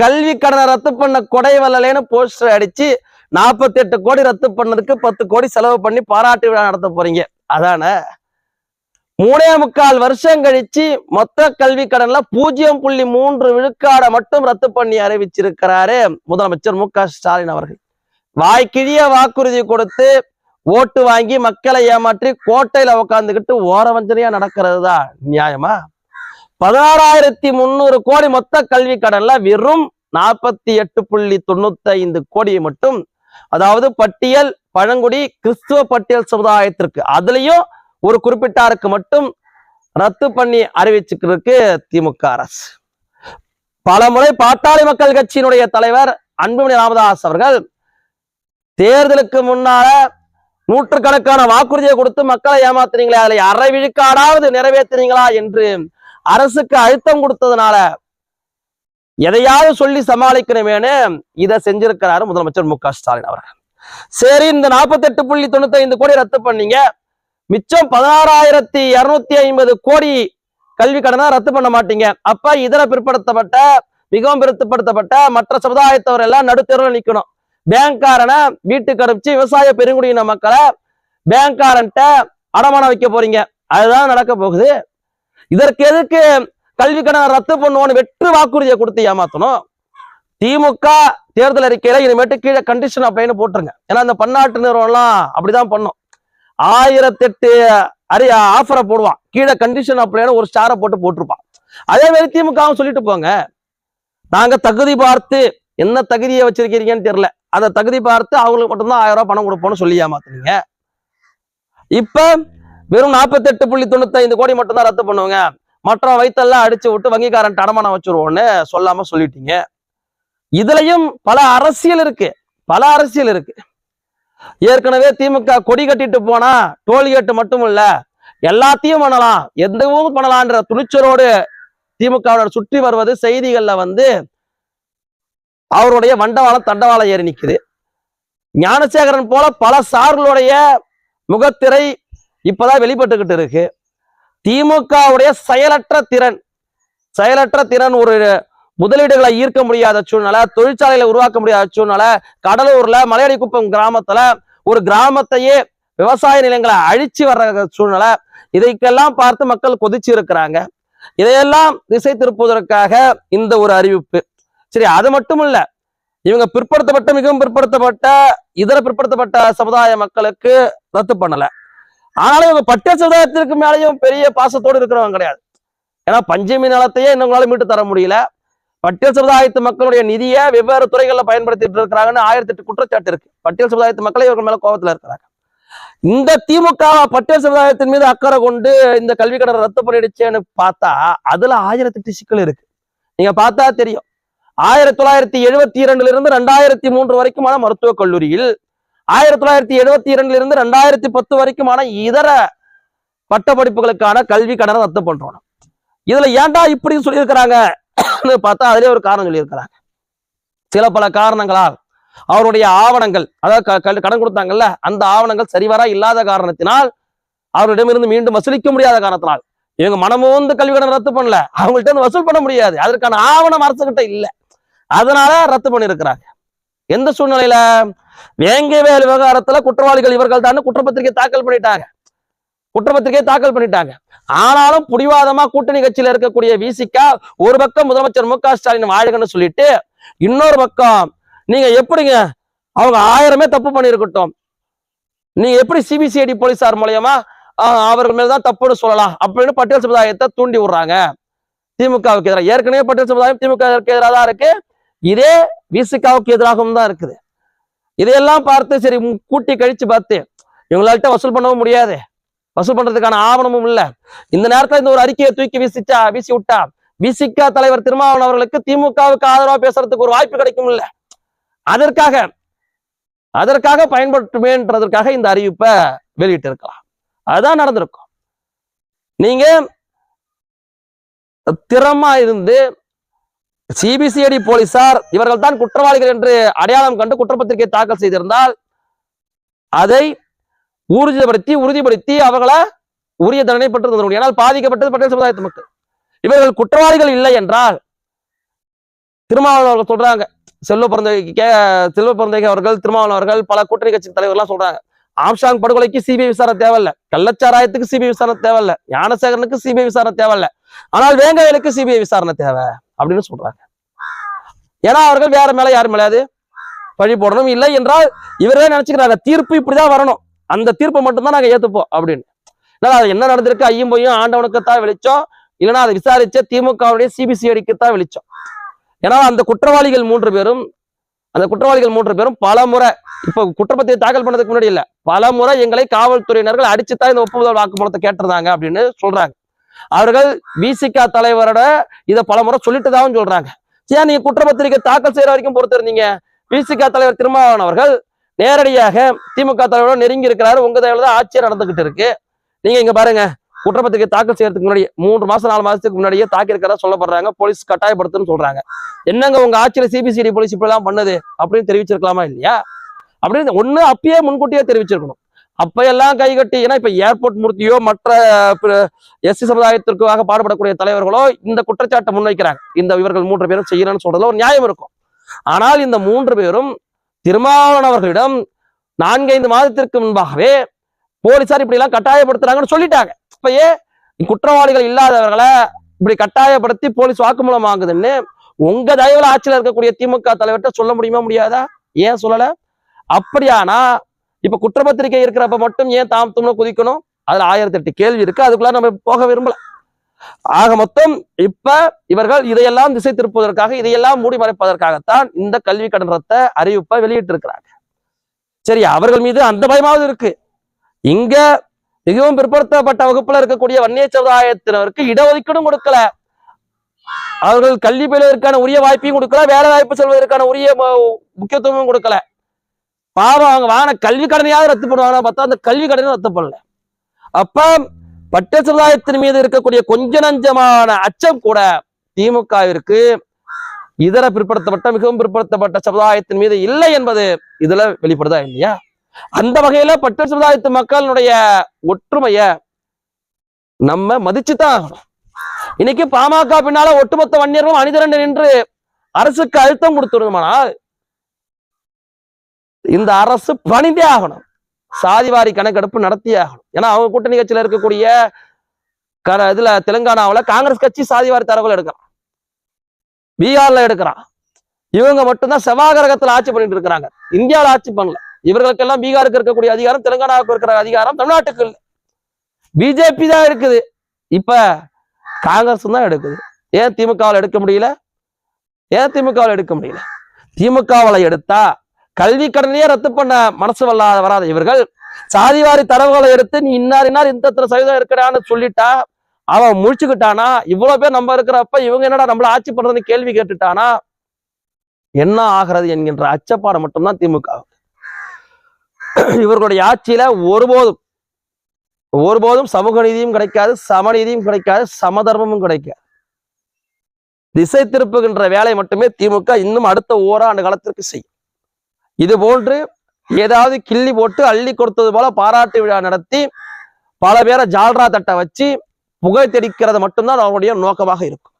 கல்வி கடனை ரத்து பண்ண கொடை வல்லலேன்னு போஸ்டர் அடிச்சு நாற்பத்தி எட்டு கோடி ரத்து பண்ணதுக்கு பத்து கோடி செலவு பண்ணி பாராட்டு விழா நடத்த போறீங்க. அதானே? மூணே முக்கால் வருஷம் கழிச்சு மொத்த கல்வி கடன்ல பூஜ்ஜியம் புள்ளி மூன்று விழுக்காடை மட்டும் ரத்து பண்ணி அறிவிச்சிருக்கிறாரு முதலமைச்சர் மு க ஸ்டாலின் அவர்கள். வாய்க்கிழிய வாக்குறுதி கொடுத்து ஓட்டு வாங்கி மக்களை ஏமாற்றி கோட்டையில உட்காந்துக்கிட்டு ஓரவஞ்சனையா நடக்கிறது தான் நியாயமா? பதினாறாயிரத்தி முன்னூறு கோடி மொத்த கல்வி கடன்ல வெறும் நாற்பத்தி எட்டு புள்ளி தொண்ணூத்தி ஐந்து கோடியை மட்டும் அதாவது பட்டியல் பழங்குடி கிறிஸ்துவ பட்டியல் சமுதாயத்திற்கு அதுலயும் ஒரு குறிப்பிட்டாருக்கு மட்டும் ரத்து பண்ணி அறிவிச்சுக்கிறதுக்கு திமுக அரசு. பல முறை பாட்டாளி மக்கள் கட்சியினுடைய தலைவர் அன்புமணி ராமதாஸ் அவர்கள் தேர்தலுக்கு முன்னால நூற்றுக்கணக்கான வாக்குறுதியை கொடுத்து மக்களை ஏமாத்துறீங்களே அதில் அரை விழுக்காடாவது நிறைவேற்றுறீங்களா? என்று அரசுக்கு அழுத்தம் கொடுத்ததுனால எதையாவது சொல்லி சமாளிக்கணுமேனு இதை செஞ்சிருக்கிறாரு முதலமைச்சர் மு க ஸ்டாலின் அவர்கள். சரி இந்த நாற்பத்தி எட்டு புள்ளி தொண்ணூத்தி ஐந்து கோடி ரத்து பண்ணீங்க. மிச்சம் பதினாறாயிரத்தி இருநூத்தி ஐம்பது கோடி கல்வி கடனை ரத்து பண்ண மாட்டீங்க. அப்ப இதர பிற்படுத்தப்பட்ட மிகவும் பிற்படுத்தப்பட்ட மற்ற சமுதாயத்தவர் எல்லாம் நடுத்தெருவில் நிக்கணும். பேங்க்காரனை வீட்டுக்கு அனுப்பிச்சு விவசாய பெருங்குடியின மக்களை பேங்க்காரன்ட்ட அடமானம் வைக்க போறீங்க. அதுதான் நடக்க போகுது. இதற்கு எதுக்கு கல்வி கடனை ரத்து பண்ணுவோம்னு வெற்று வாக்குறுதியை கொடுத்து ஏமாத்தணும்? திமுக தேர்தல் அறிக்கையில இனிமேட்டு கீழே கண்டிஷன் அப்படின்னு போட்டுருங்க. ஏன்னா இந்த பன்னாட்டு நிறுவனம்லாம் அப்படிதான் பண்ணும். ஆயிரத்தெட்டு அரிய ஆஃபரை போடுவான். கீழே கண்டிஷன் அப்படின்னு ஒரு ஸ்டாரை போட்டு போட்டிருப்பான். அதே மாதிரி திமுகவும் சொல்லிட்டு போங்க. நாங்க தகுதி பார்த்து என்ன தகுதியை வச்சிருக்கிறீங்கன்னு தெரியல. அந்த தகுதி பார்த்து அவங்களுக்கு மட்டும்தான் ஆயிரம் ரூபாய் பணம் கொடுப்போம்னு சொல்லி ஏமாத்துனீங்க. இப்ப வெறும் நாற்பத்தெட்டு புள்ளி தொண்ணூத்தி ஐந்து கோடி மட்டும் தான் ரத்து பண்ணுவாங்க. மற்ற வயிற்றெல்லாம் அடிச்சு விட்டு வங்கிக்காரன் அடமானம் வச்சிருவோம்னு சொல்லாம சொல்லிட்டீங்க. இதுலயும் பல அரசியல் இருக்கு. பல அரசியல் இருக்கு. ஏற்கனவே திமுக கொடி கட்டிட்டு போனா டோல்கேட் மட்டும் இல்ல எல்லாத்தையும் பண்ணலாம். எதுவும் பண்ணலான்ற துணிச்சலோடு திமுகவோட சுற்றி வருவது செய்திகள்ல வந்து அவருடைய வண்டவாளம் தண்டவாளம் ஏறி நிக்குது. ஞானசேகரன் போல பல சார்களுடைய முகத்திரை இப்பதான் வெளிப்பட்டுக்கிட்டு இருக்கு. திமுகவுடைய செயலற்ற திறன் செயலற்ற திறன் ஒரு முதலீடுகளை ஈர்க்க முடியாத சூழ்நிலை தொழிற்சாலைகளை உருவாக்க முடியாத சூழ்நிலை கடலூர்ல மலையடிக்குப்பம் கிராமத்துல ஒரு கிராமத்தையே விவசாய நிலங்களை அழிச்சு வர்ற சூழ்நிலை இதைக்கெல்லாம் பார்த்து மக்கள் கொதிச்சு இருக்கிறாங்க. இதையெல்லாம் திசை திருப்புவதற்காக இந்த ஒரு அறிவிப்பு. சரி அது மட்டும் இல்ல இவங்க பிற்படுத்தப்பட்ட மிகவும் பிற்படுத்தப்பட்ட இதர பிற்படுத்தப்பட்ட சமுதாய மக்களுக்கு ரத்து பண்ணல. ஆனாலும் இவங்க பட்டிய சமுதாயத்திற்கு மேலேயும் பெரிய பாசத்தோடு இருக்கிறவங்க கிடையாது. ஏன்னா பஞ்சமி நிலத்தையே இன்னும் மீட்டு தர முடியல. பட்டியல் சமுதாயத்து மக்களுடைய நிதியை வெவ்வேறு துறைகளில் பயன்படுத்திட்டு இருக்கிறாங்கன்னு ஆயிரத்தி எட்டு குற்றச்சாட்டு இருக்கு. பட்டியல் சமுதாயத்து மக்களே இவர்கள் மேல கோபத்துல இருக்கிறாங்க. இந்த திமுக பட்டியல் சமுதாயத்தின் மீது அக்கறை கொண்டு இந்த கல்வி கடனை ரத்து பண்ணிடுச்சேன்னு பார்த்தா அதுல ஆயிரத்தி எட்டு சிக்கல் இருக்கு. நீங்க பார்த்தா தெரியும். ஆயிரத்தி தொள்ளாயிரத்தி எழுபத்தி இரண்டுல இருந்து ரெண்டாயிரத்தி மூன்று வரைக்குமான மருத்துவக் கல்லூரியில் ஆயிரத்தி தொள்ளாயிரத்தி எழுபத்தி இரண்டுல இருந்து ரெண்டாயிரத்தி பத்து வரைக்குமான இதர பட்டப்படிப்புகளுக்கான கல்வி கடனை ரத்து பண்றோம். இதுல ஏன்டா இப்படி சொல்லியிருக்கிறாங்க? பார்த்தா அதுலேயே ஒரு காரணம் சொல்லியிருக்கிறாங்க. சில பல காரணங்களால் அவருடைய ஆவணங்கள் அதாவது கல்- கடன் கொடுத்தாங்கல்ல அந்த ஆவணங்கள் சரிவரா இல்லாத காரணத்தினால் அவரிடமிருந்து மீண்டும் வசூலிக்க முடியாத காரணத்தினால் இவங்க மனமோந்து கல்வி கடன் ரத்து பண்ணல. அவங்கள்ட்ட இருந்து வசூல் பண்ண முடியாது. அதற்கான ஆவணம் அரசுகிட்ட இல்ல. அதனால ரத்து பண்ணியிருக்கிறாங்க. எந்த சூழ்நிலையில? வேங்கவேல் விவகாரத்துல குற்றவாளிகள் இவர்கள் தான் குற்றப்பத்திரிகை தாக்கல் பண்ணிட்டாங்க. குற்றப்பத்திரிகை தாக்கல் பண்ணிட்டாங்க. ஆனாலும் புடிவாதமா கூட்டணி கட்சியில இருக்கக்கூடிய விசிகா ஒரு பக்கம் முதலமைச்சர் மு க ஸ்டாலின் வாழ்கன்னு சொல்லிட்டு இன்னொரு பக்கம் நீங்க எப்படிங்க? அவங்க ஆயிரமே தப்பு பண்ணிருக்கட்டும் நீங்க எப்படி சிபிசிஐடி போலீசார் மூலயமா ஆஹ், அவர்கள் மேலதான் தப்புன்னு சொல்லலாம் அப்படின்னு பட்டியல் சமுதாயத்தை தூண்டி விடுறாங்க. திமுகவுக்கு எதிராக ஏற்கனவே பட்டியல் சமுதாயம் திமுகவுக்கு எதிராக தான் இருக்கு. இதே விசிகாவுக்கு எதிராகவும் தான் இருக்குது. இதையெல்லாம் பார்த்து சரி கூட்டி கழிச்சு பார்த்து இவங்களால்ட்ட வசூல் பண்ணவும் முடியாது. வசூல் பண்றதுக்கான ஆவணமும் இல்ல. இந்த நேரத்துல இந்த ஒரு அறிக்கையை தூக்கி வீசிச்சா வீசி விட்டா விசிகா தலைவர் திருமாவளவன் அவர்களுக்கு திமுகவுக்கு ஆதரவா பேசுறதுக்கு ஒரு வாய்ப்பு கிடைக்கும் இல்ல. அதற்காக அதற்காக பயன்படுத்துமேன்றதற்காக இந்த அறிவிப்பை வெளியிட்டு இருக்கலாம். அதுதான் நடந்திருக்கும். நீங்க திறமா இருந்து சிபிசிஐடி போலீசார் இவர்கள் தான் குற்றவாளிகள் என்று அடையாளம் கண்டு குற்றப்பத்திரிகை தாக்கல் செய்திருந்தால் அதை ஊர்ஜிதப்படுத்தி உறுதிப்படுத்தி அவர்களை உரிய தண்டனை பெற்று தர பாதிக்கப்பட்டது பட்டேல் சமுதாயத்து மக்கள். இவர்கள் குற்றவாளிகள் இல்லை என்றால் திருமாவளவன் அவர்கள் சொல்றாங்க. செல்வ பிறந்தகை கே செல்வ பிறந்தகை அவர்கள் திருமாவளவன் அவர்கள் பல கூட்டணி கட்சி தலைவர்லாம் சொல்றாங்க. ஆம்ஷாங் படுகொலைக்கு சிபிஐ விசாரணை தேவையில்ல. கள்ளச்சாராயத்துக்கு சிபிஐ விசாரணை தேவையில்ல. ஞானசேகரனுக்கு சிபிஐ விசாரணை தேவையில்ல. ஆனால் வேங்கவேலுக்கு சிபிஐ விசாரணை தேவை. அப்படின்னு சொல்றாங்க. ஏன்னா அவர்கள் வேற மேல யாரும் மேலாது பழி போடணும். இல்லை என்றால் இவரே நினைச்சுக்கிறாங்க தீர்ப்பு இப்படிதான் வரணும். அந்த தீர்ப்பை மட்டும்தான் நாங்க ஏத்துப்போம் அப்படின்னு. ஏன்னா அது என்ன நடந்திருக்கு? ஐயும் பொய்யும் ஆண்டவனுக்குத்தான் வெளிச்சம். இல்லைன்னா அதை விசாரிச்ச திமுகவுடைய சிபிசிஐடிக்குத்தான் வெளிச்சம். ஏன்னா அந்த குற்றவாளிகள் மூன்று பேரும் அந்த குற்றவாளிகள் மூன்று பேரும் பல முறை இப்ப குற்றப்பத்திரிகை தாக்கல் பண்ணதுக்கு முன்னாடி இல்ல பல முறை எங்களை காவல்துறையினர்கள் அடிச்சுதான் இந்த ஒப்புதல் வாக்குமூலத்தை கேட்டிருந்தாங்க அப்படின்னு சொல்றாங்க. அவர்கள் விசிகா தலைவரோட இதை பல முறை சொல்லிட்டுதான் சொல்றாங்க. ஏன் நீங்க குற்றப்பத்திரிகை தாக்கல் செய்யற வரைக்கும் பொறுத்திருந்தீங்க விசிகா தலைவர் திருமாவளவன் அவர்கள் நேரடியாக திமுக தலைவரோட நெருங்கி இருக்கிறாரு. உங்க தயவுல தான் ஆட்சியர் நடந்துகிட்டு இருக்கு. நீங்க இங்க பாருங்க. குற்றப்பத்திரிகை தாக்கல் செய்யறதுக்கு முன்னாடி மூன்று மாசம் நாலு மாசத்துக்கு முன்னாடியே தாக்கி இருக்கிறதா சொல்லப்படுறாங்க. போலீஸ் கட்டாயப்படுத்துன்னு சொல்றாங்க. என்னங்க உங்க ஆட்சியில சிபிசிடி போலீஸ் இப்படி எல்லாம் பண்ணுது அப்படின்னு தெரிவிச்சிருக்கலாமா இல்லையா? அப்படின்னு ஒண்ணு அப்பயே முன்கூட்டியே தெரிவிச்சிருக்கணும். அப்பையெல்லாம் கை கைகட்டி ஏன்னா இப்ப ஏர்போர்ட் மூர்த்தியோ மற்ற எஸ்சி சமுதாயத்திற்காக பாடுபடக்கூடிய தலைவர்களோ இந்த குற்றச்சாட்டை முன்வைக்கிறாங்க. இந்த இவர்கள் மூன்று பேரும் செய்யணும்னு சொல்றதுல ஒரு நியாயம் இருக்கும். ஆனால் இந்த மூன்று பேரும் திருமாவளவர்களிடம் நான்கைந்து மாதத்திற்கு முன்பாகவே போலீசார் இப்படி எல்லாம் கட்டாயப்படுத்துறாங்கன்னு சொல்லிட்டாங்க. இப்பயே குற்றவாளிகள் இல்லாதவர்களை இப்படி கட்டாயப்படுத்தி போலீஸ் வாக்குமூலம் ஆகுதுன்னு உங்க தயவுல ஆட்சியில் இருக்கக்கூடிய திமுக தலைவர்கிட்ட சொல்ல முடியுமா முடியாதா? ஏன் சொல்லல? அப்படியானா இப்ப குற்றப்பத்திரிகை இருக்கிறப்ப மட்டும் ஏன் தாம் தும்னு குதிக்கணும்? அதுல ஆயிரத்தி எட்டு கேள்வி இருக்கு அதுக்குள்ள நம்ம போக விரும்பல. ஆக மொத்தம் இப்ப இவர்கள் இதையெல்லாம் திசை திருப்புவதற்காக இதையெல்லாம் மூடி மறைப்பதற்காகத்தான் இந்த கல்வி கடன் ரத்த அறிவிப்பை வெளியிட்டு இருக்கிறாங்க சரி அவர்கள் மீது அந்த பயமாவது இருக்கு. இங்க மிகவும் பிற்படுத்தப்பட்ட வகுப்புல இருக்கக்கூடிய வன்னிய சமுதாயத்தினருக்கு இடஒதுக்கீடும் கொடுக்கல. அவர்கள் கல்வி பெறுவதற்கான உரிய வாய்ப்பையும் கொடுக்கல வேலை வாய்ப்பு செல்வதற்கான உரிய முக்கியத்துவமும் கொடுக்கல. பாவம் அவங்க வாங்கின கல்வி கடனையாவது ரத்து பண்ணுவாங்க பார்த்தா அந்த கல்வி கடனை ரத்து பண்ணல. அப்ப பட்ட சமுதாயத்தின் மீது இருக்கக்கூடிய கொஞ்ச நஞ்சமான அச்சம் கூட திமுகவிற்கு இதர பிற்படுத்தப்பட்ட மிகவும் பிற்படுத்தப்பட்ட சமுதாயத்தின் மீது இல்லை என்பது இதுல வெளிப்படுதா இல்லையா? அந்த வகையில பட்ட சமுதாயத்து மக்களுடைய ஒற்றுமைய நம்ம மதிச்சுதான் இன்னைக்கு பாமக பின்னால ஒட்டுமொத்த வன்னியர்களும் அணிதிரண்டு நின்று அரசுக்கு அழுத்தம் கொடுத்துருமானால் இந்த அரசு பணிந்தே ஆகணும். சாதிவாரி கணக்கெடுப்பு நடத்தியே ஆகணும். ஏன்னா அவங்க கூட்டணி கட்சியில இருக்கக்கூடிய க- இதுல தெலுங்கானாவுல காங்கிரஸ் கட்சி சாதிவாரி தரவுகள் எடுக்கிறான். பீகார்ல எடுக்கிறான். இவங்க மட்டும்தான் செவ்வாகரகத்துல ஆட்சி பண்ணிட்டு இருக்கிறாங்க. இந்தியாவில் ஆட்சி பண்ணல. இவர்களுக்கெல்லாம் பீகாருக்கு இருக்கக்கூடிய அதிகாரம் தெலுங்கானாவுக்கு இருக்கிற அதிகாரம் தமிழ்நாட்டுக்கு இல்லை. பிஜேபி தான் இருக்குது. இப்ப காங்கிரஸ் தான் எடுக்குது. ஏன் திமுகவில் எடுக்க முடியல? ஏன் திமுகவில் எடுக்க முடியல? திமுகவில் எடுத்தா கல்வி கடனையே ரத்து பண்ண மனசு வல்லாத வராத இவர்கள் சாதிவாரி தரவுகளை எடுத்து நீ இன்னார் இன்னார் இந்த சதவீதம் இருக்கிறான்னு சொல்லிட்டா அவன் முழிச்சுக்கிட்டானா? இவ்வளவு பேர் நம்ம இருக்கிறப்ப இவங்க என்னடா நம்மள ஆட்சி பண்றதுன்னு கேள்வி கேட்டுட்டானா? என்ன ஆகிறது என்கின்ற அச்சப்பாடு மட்டும்தான் திமுக இவர்களுடைய ஆட்சியில ஒருபோதும் ஒருபோதும் சமூக நீதியும் கிடைக்காது சமநீதியும் கிடைக்காது சமதர்மமும் கிடைக்காது. திசை திருப்புகின்ற வேலை மட்டுமே திமுக இன்னும் அடுத்த ஓராண்டு காலத்திற்கு செய்யும். இது போன்று ஏதாவது கிள்ளி போட்டு அள்ளி கொடுத்தது போல பாராட்டு விழா நடத்தி பல பேரை ஜால்ரா தட்டை வச்சு புகை தெளிக்கிறது மட்டும்தான் அவருடைய நோக்கமாக இருக்கும்.